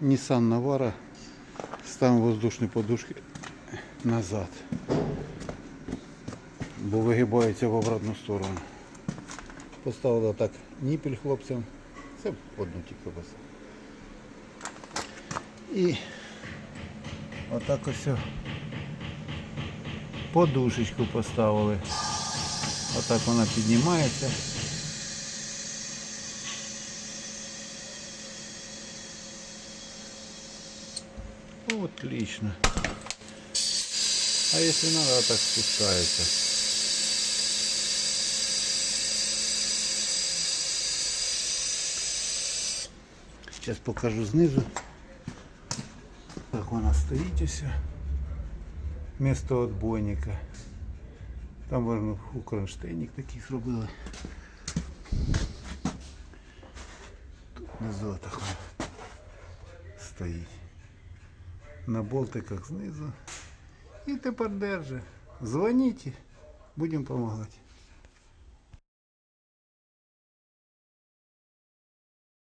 Nissan Navara. Ставимо воздушні подушки назад. Бо вигибається в обратну сторону. Поставила так ніпель хлопцям. Це одну тільки без. І отак ось подушечку поставили. Отак вона піднімається. Отлично. А если надо, так спускается. Сейчас покажу знизу. Как вона стоїть ось. Место отбойника. Там можна укронштейник такий зробили. Тут внизу так стоїть. На болтиках знизу. І тепер держи. Дзвоніть, будемо допомагати.